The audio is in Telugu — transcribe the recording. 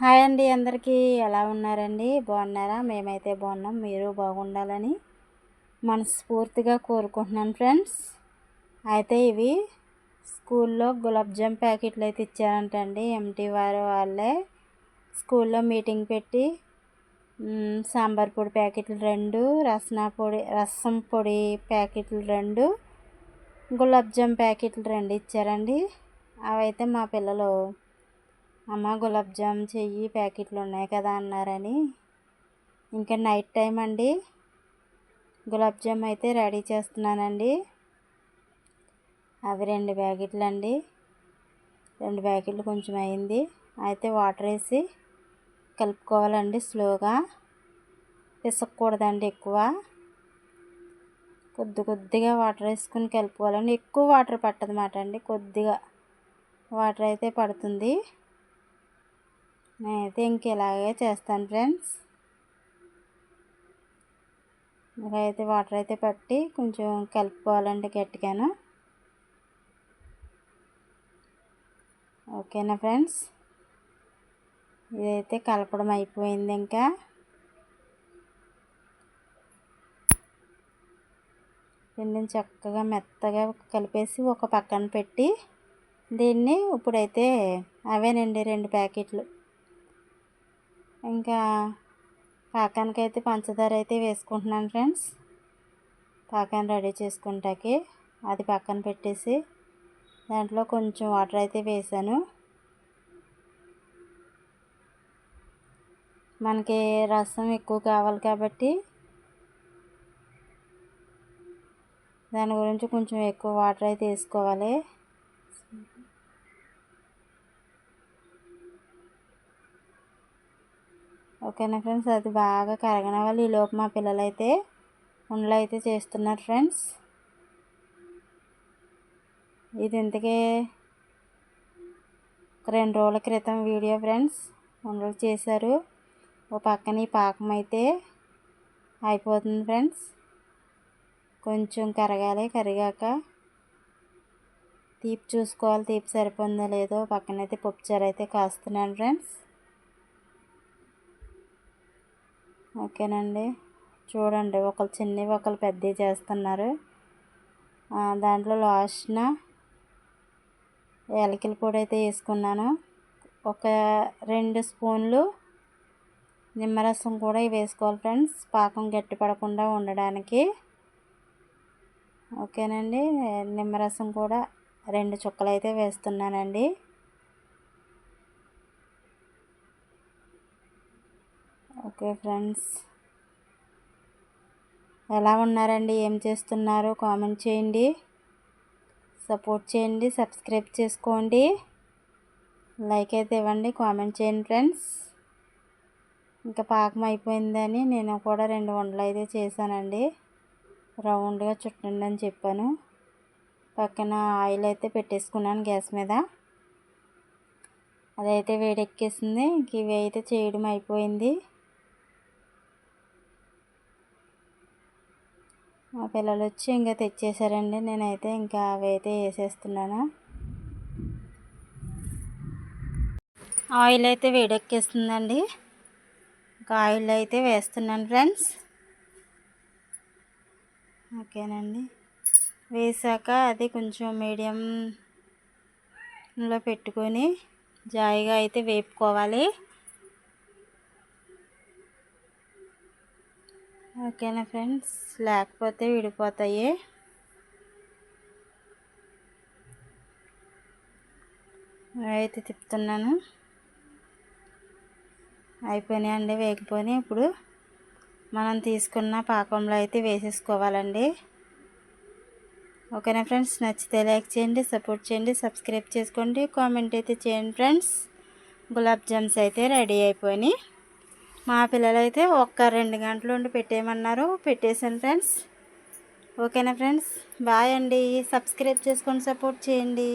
హాయ్ అండి అందరికీ. ఎలా ఉన్నారండి? బాగున్నారా? మేమైతే బాగున్నాం. మీరు బాగుండాలని మనస్ఫూర్తిగా కోరుకుంటున్నాను ఫ్రెండ్స్. అయితే ఇవి స్కూల్లో గులాబ్జామ్ ప్యాకెట్లు అయితే ఇచ్చారంటండి. ఎంటీ వారు వాళ్ళే స్కూల్లో మీటింగ్ పెట్టి సాంబార్ పొడి ప్యాకెట్లు రెండు రసనా పొడి రసం పొడి ప్యాకెట్లు రెండు గులాబ్జామ్ ప్యాకెట్లు రెండు ఇచ్చారండి. అవైతే మా పిల్లలు అమ్మ గులాబ్ జామ్ చెయ్యి ప్యాకెట్లు ఉన్నాయి కదా అన్నారని. ఇంకా నైట్ టైం అండి. గులాబ్ జామ్ అయితే రెడీ చేస్తున్నానండి. అవి రెండు ప్యాకెట్లు అండి రెండు ప్యాకెట్లు కొంచెం అయింది. అయితే వాటర్ వేసి కలుపుకోవాలండి స్లోగా. పిసకూడదండి ఎక్కువ. కొద్ది కొద్దిగా వాటర్ వేసుకుని కలుపుకోవాలండి. ఎక్కువ వాటర్ పట్టదన్నమాట అండి. కొద్దిగా వాటర్ అయితే పడుతుంది. నేనైతే ఇంక ఇలాగే చేస్తాను ఫ్రెండ్స్. అయితే వాటర్ అయితే పట్టి కొంచెం కలుపుకోవాలండి గట్టిగాను. ఓకేనా ఫ్రెండ్స్? ఇదైతే కలపడం అయిపోయింది ఇంకా. పిండిని చక్కగా మెత్తగా కలిపేసి ఒక పక్కన పెట్టి దీన్ని ఇప్పుడైతే అవేనండి రెండు ప్యాకెట్లు. ఇంకా పాకానికైతే పంచదార అయితే వేసుకుంటున్నాను ఫ్రెండ్స్. పాకాన్ని రెడీ చేసుకుంటాకి అది పక్కన పెట్టేసి దాంట్లో కొంచెం వాటర్ అయితే వేసాను. మనకి రసం ఎక్కువ కావాలి కాబట్టి దాని గురించి కొంచెం ఎక్కువ వాటర్ అయితే వేసుకోవాలి. ఓకేనా ఫ్రెండ్స్? అది బాగా కరగన వాళ్ళు ఈలోపు మా పిల్లలు అయితే ఉండలు అయితే చేస్తున్నారు ఫ్రెండ్స్. ఇది ఇంతకీ రెండు రోజుల క్రితం వీడియో ఫ్రెండ్స్. ఉండలు చేశారు. ఓ పక్కన ఈ పాకం అయితే అయిపోతుంది ఫ్రెండ్స్. కొంచెం కరగాలి కరిగాక తీపి చూసుకోవాలి తీపి సరిపోందో లేదో పక్కనైతే పప్పుచారు అయితే కాస్తున్నాను ఫ్రెండ్స్. ఓకేనండి. చూడండి ఒకరు చిన్నవి ఒకరు పెద్దవి చేస్తున్నారు. దాంట్లో లాస్ట్న ఏలకల పొడి అయితే వేసుకున్నాను. ఒక రెండు స్పూన్లు నిమ్మరసం కూడా వేసుకోవాలి ఫ్రెండ్స్. పాకం గట్టి పడకుండా ఉండడానికి. ఓకేనండి. నిమ్మరసం కూడా రెండు చుక్కలు అయితే వేస్తున్నానండి. Okay friends. ఎలా ఉన్నారండి? ఏం చేస్తున్నారు? కామెంట్ చేయండి. సపోర్ట్ చేయండి. సబ్స్క్రైబ్ చేసుకోండి. లైక్ అయితే ఇవ్వండి. కామెంట్ చేయండి ఫ్రెండ్స్. ఇంకా పాకం అయిపోయిందని నేను కూడా రెండు వంటలు అయితే చేశానండి. రౌండ్గా చుట్టండి అని చెప్పాను. పక్కన ఆయిల్ అయితే పెట్టేసుకున్నాను గ్యాస్ మీద. అదైతే వేడెక్కేసింది. ఇంక ఇవి అయితే చేయడం అయిపోయింది. మా పిల్లలు వచ్చి ఇంకా తెచ్చేసారండి నేనైతే ఇంకా అవి అయితే వేసేస్తున్నాను. ఆయిల్ అయితే వేడెక్కేస్తుందండి. ఇంకా ఆయిల్ అయితే వేస్తున్నాను ఫ్రెండ్స్. ఓకేనండి. వేసాక అది కొంచెం మీడియంలో పెట్టుకొని జాయిగా అయితే వేపుకోవాలి. ఓకేనా ఫ్రెండ్స్? లేకపోతే విడిపోతాయి? అయితే తిప్పుతున్నాను. అయిపోయినాయండి వేగిపోయి ఇప్పుడు మనం తీసుకున్న పాకంలో అయితే వేసేసుకోవాలండి. ఓకేనా ఫ్రెండ్స్? నచ్చితే లైక్ చేయండి సపోర్ట్ చేయండి సబ్స్క్రైబ్ చేసుకోండి కామెంట్ అయితే చేయండి ఫ్రెండ్స్. గులాబ్ జామ్స్ అయితే రెడీ అయిపోయినాయి. మా పిల్లలైతే ఒక్క రెండు గంటలు ఉండి పెట్టేయమన్నారు. పెట్టేశాను ఫ్రెండ్స్. ఓకేనా ఫ్రెండ్స్? బాయ్ అండి. సబ్స్క్రైబ్ చేసుకొని సపోర్ట్ చేయండి.